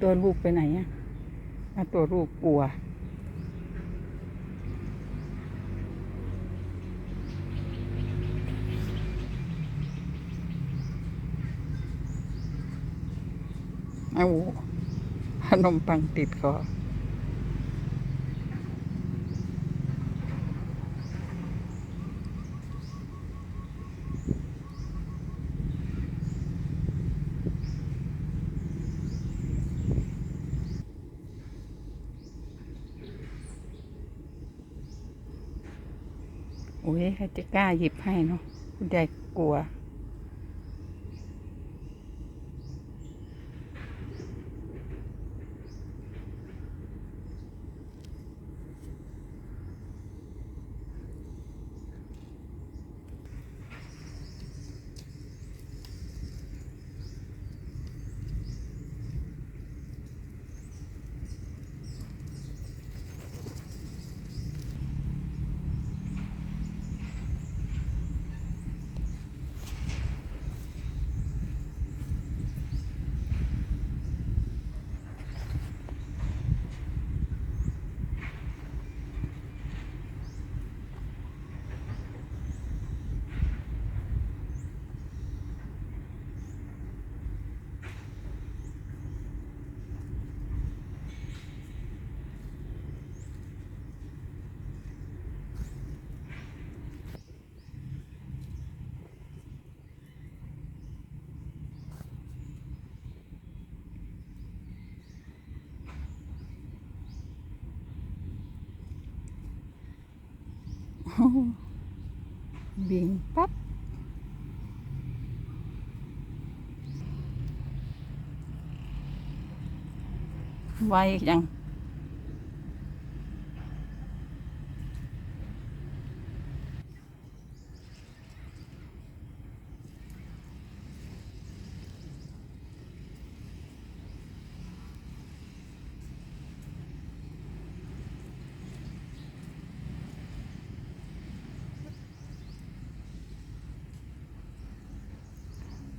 ตัวลูกไปไหนอะอะตัวลูกกลัว เอาขนมปังติดคอ ใครจะกล้าหยิบให้เนาะคุณยายกลัว บิงปั๊บไวจัง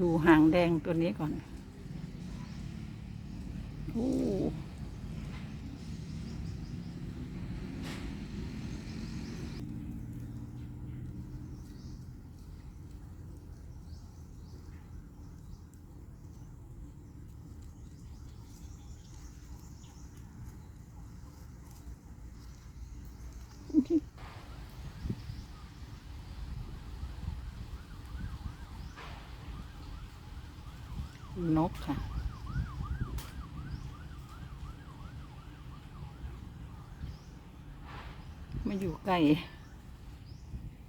ดูหางแดงตัวนี้ก่อนโอ้ นกค่ะ มาอยู่ใกล้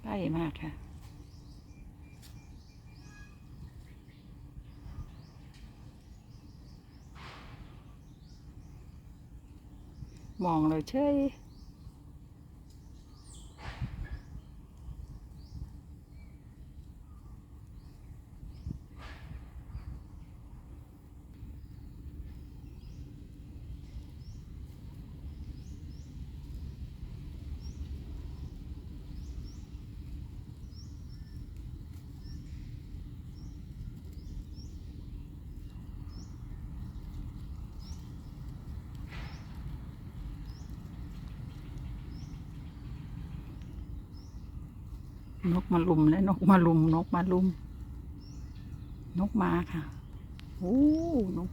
ใกล้มากค่ะมองเลยเฉย นกมาลุมและนกมาลุม นกมาลุม นกมาค่ะโอ้นก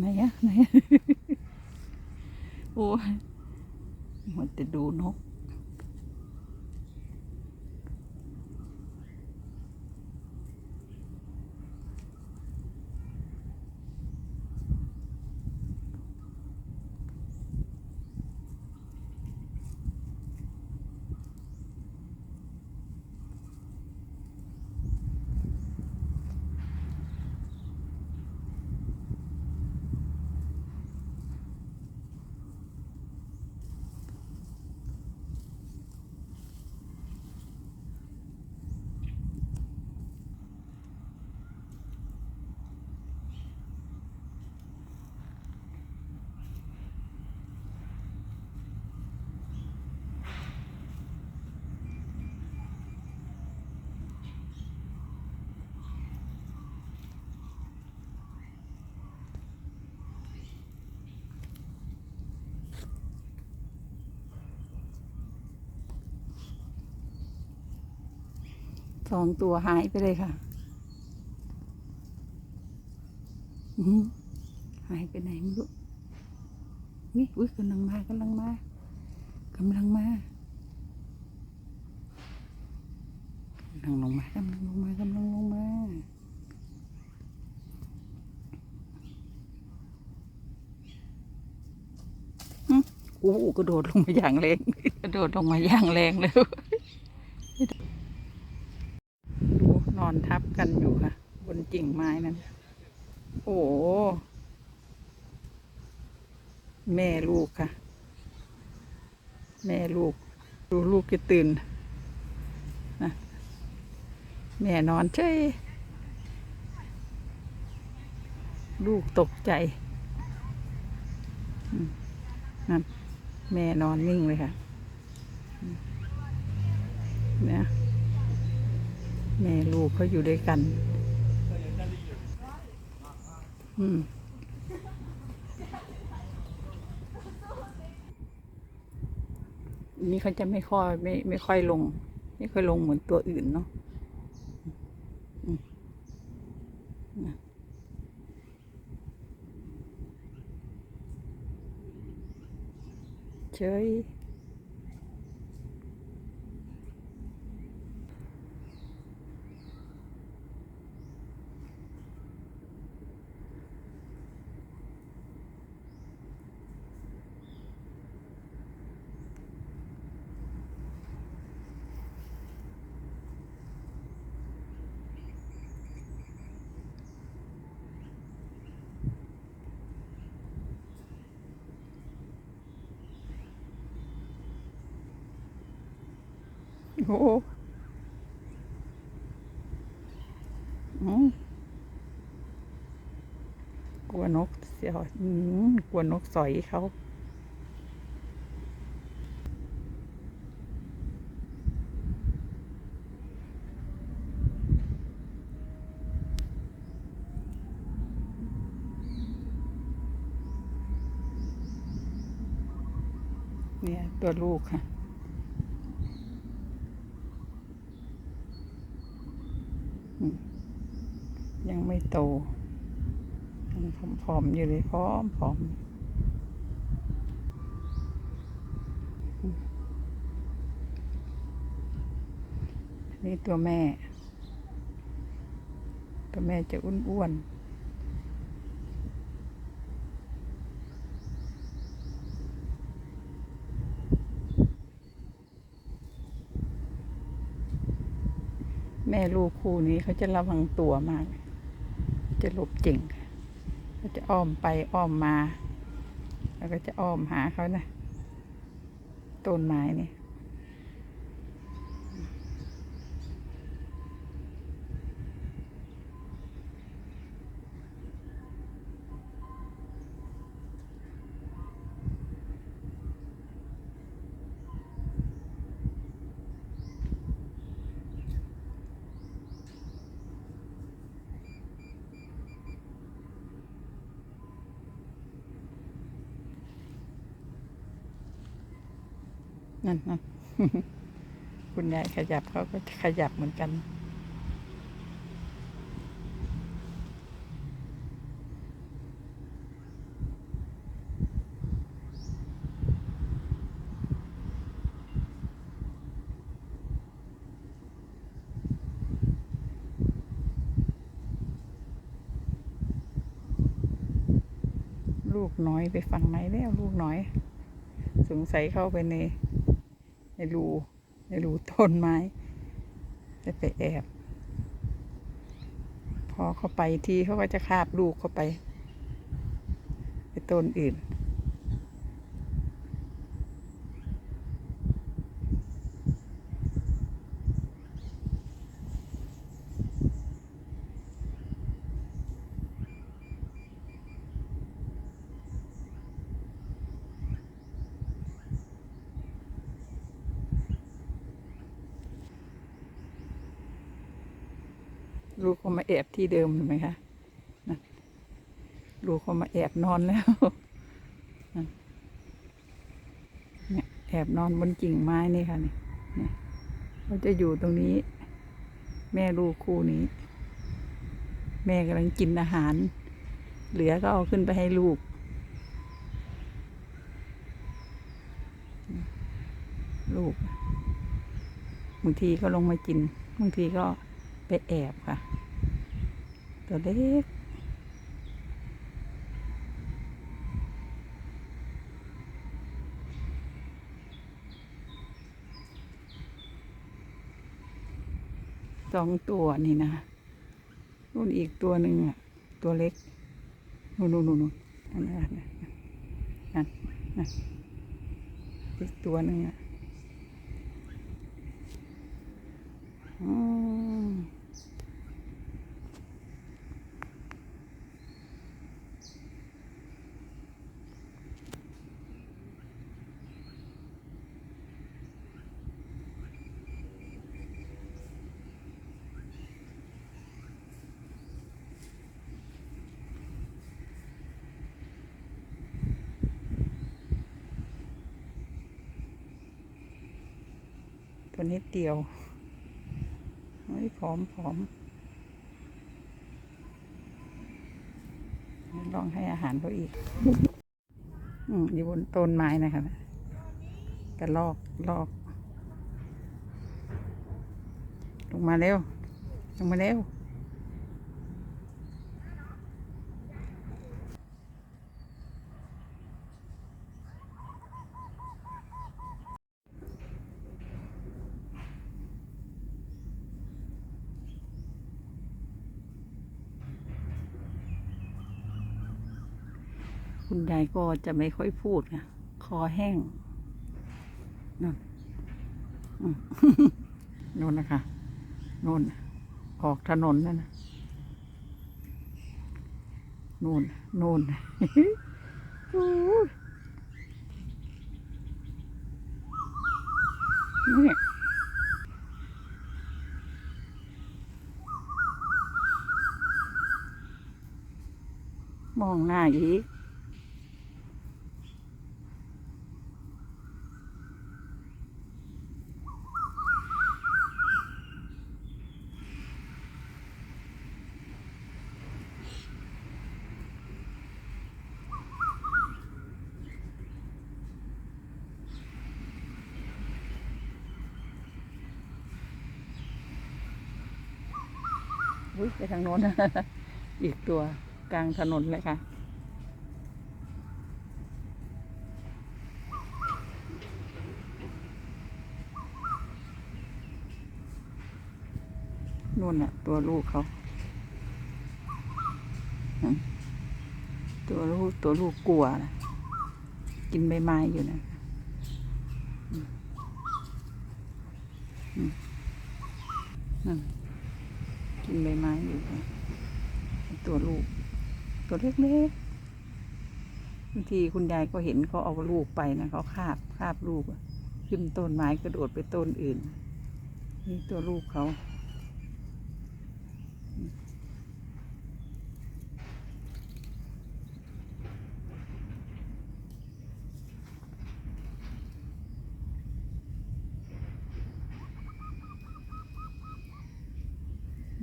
ไหนอะไหนอะโอ้ยหมดแต่ดูนก สองตัวหายไปเลยค่ะหายไปไหนไม่รู้วิวิกำลังมากำลังมากำลังมากำลังลงมากำลังลงมากำลังลงมาหึโอ้กระโดดลงมาอย่างแรงกระโดดลงมาอย่างแรงเลย ดูนอนทับกันอยู่ค่ะ บนกิ่งไม้ นั้น โอ้แม่ลูกค่ะ แม่ลูก ดูลูกจะตื่นนะแม่นอนเฉยลูกตกใจนั่นแม่นอนนิ่งเลยค่ะเนี่ยแม่ลูกเขาอยู่ด้วยกัน อืมนี่เขาจะไม่ค่อยไม่ไม่ค่อยลง ไม่ค่อยลงเหมือนตัวอื่นเนาะอืมนะเฉย อ้โอืมกลัวนกเสียวอืมกลัวนกสอยเขาเนี่ยตัวลูกค่ะ อืมยังไม่ โตยังผอมๆอยู่เลยพร้อมผอมอืมนี่ตัวแม่ ตัวแม่จะอ้วนๆแม่ลูกคู่นี้เขาจะระวังตัวมาก จะหลบเจ๋งก็จะอ้อมไปอ้อมมา แล้วก็จะอ้อมหาเขานะต้นไม้นี่ั่นนะคุณยายขยับเขาก็ขยับเหมือนกันลูกน้อยไปฟังไหนแล้วลูกน้อย สงสัยเข้าไปใน ในรูในรูต้นไม้จะไปแอบ พอเข้าไปทีเขาก็จะคาบลูกเข้าไป ไปต้นอื่น ลูกเขามาแอบ ที่เดิมเห็นไหมคะลูกเขามาแอบนอนแล้วเนี่ยแอบนอนบนกิ่งไม้นี่ค่ะนี่เขาจะอยู่ตรงนี้ แม่ลูกคู่นี้ แม่กำลังกินอาหาร เหลือก็เอาขึ้นไปให้ลูกลูกบางทีก็ลงมากินบางทีก็ไปแอบค่ะ ตัวเล็กสองตัวนี่นะนู่นอีกตัวหนึ่งอะ ตัวเล็ก นู่นนู่นนู่นนู่นนั่นนั่นนั่นนั่นนั่นอีกตัวหนึ่งอะอืม ตัวนิดเดียวเฮ้ยผอมผอมลองให้อาหารเขาอีก อืมอยู่บนต้นไม้นะคะกระลอกลอก ลงมาเร็ว ลงมาเร็ว คุณยายก็จะไม่ค่อยพูดค่ะคอแห้งนั่นนู่นนะคะนู่นออกถนนนั่นนะนู่นนู่นนี่มองหน้าอีก อุ้ยไปทางโน้น อีกตัวกลางถนนเลยค่ะ นู่นน่ะ ตัวลูกเขา ตัวลูกตัวลูกกลัวนะกินใบไม้อยู่นะอืมอืมนั่นใบไม้อยู่ค่ะ ตัวลูก ตัวเล็กๆบางทีคุณยายก็เห็นเขาเอาลูกไปนะเขาคาบคาบลูกขึ้นต้นไม้กระโดดไปต้นอื่น นี่ตัวลูกเขา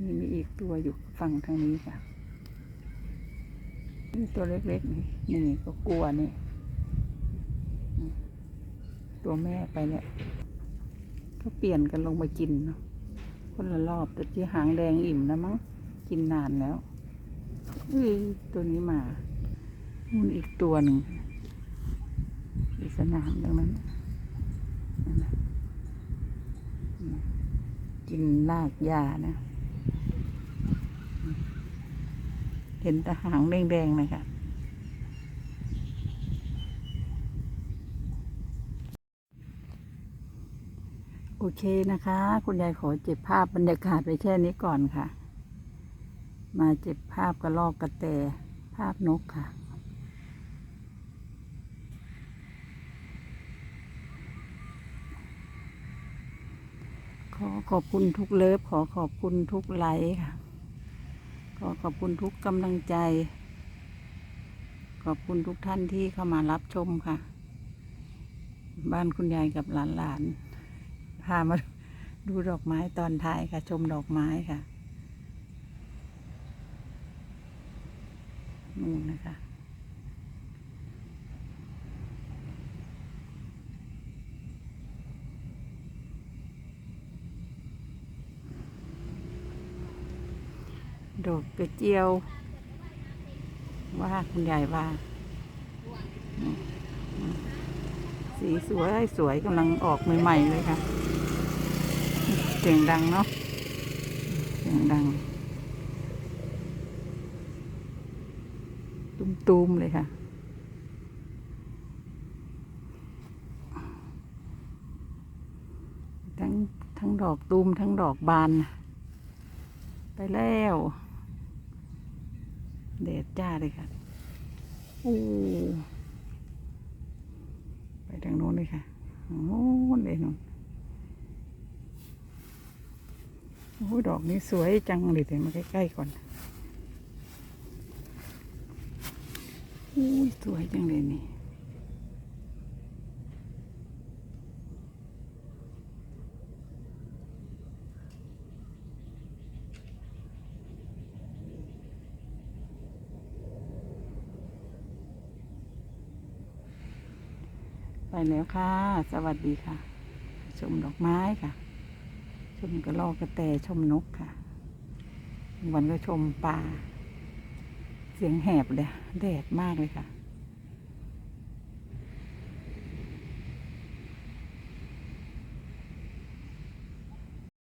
นี่มีอีกตัวอยู่ฝั่งทางนี้ค่ะ ตัวเล็กๆนี่นี่ก็กลัวนี่ ตัวแม่ไปเนี่ยก็เปลี่ยนกันลงมากินเนาะคนละรอบแต่ที่หางแดงอิ่มแล้วมั้งกินนานแล้วเออตัวนี้มานู่นอีกตัวหนึ่งปริศนามตรงนั้นกินรากหญ้านะ เห็นแตะหางแดงๆนะคะโอเคนะคะ คุณยายขอเจ็บภาพบรรยากาศไปแค่นี้ก่อนค่ะ มาเจ็บภาพกระลอกกระแตภาพนกค่ะขอขอบคุณทุกเลิฟขอขอบคุณทุกไลค์ค่ะ ขอขอบคุณทุกกำลังใจ ขอบคุณทุกท่านที่เข้ามารับชมค่ะ บ้านคุณยายกับหลานๆพามาดูดอกไม้ตอนท้ายค่ะ ชมดอกไม้ค่ะนู่นนะคะ ดอกกระเจียว ว่าคุณยายว่า สีสวยสวยกำลังออกใหม่ๆเลยค่ะ เสียงดังเนาะ เสียงดัง ตุ้มๆเลยค่ะทั้งทั้งดอกตูมทั้งดอกบาน ไปแล้ว เดดจ้าเลยค่ะโอ้ไปทางโน้นเลยค่ะโอ้เลยน้นโอ้ดอกนี้สวยจังเลยเดี๋ยวมาใกล้ๆก่อนอู้สวยจังเลยนี่ ไปแล้วค่ะ สวัสดีค่ะ ชมดอกไม้ค่ะ ชมกระรอกกระแตชมนกค่ะ วันก็ชมป่า เสียงแหบเลยแดดมากเลยค่ะ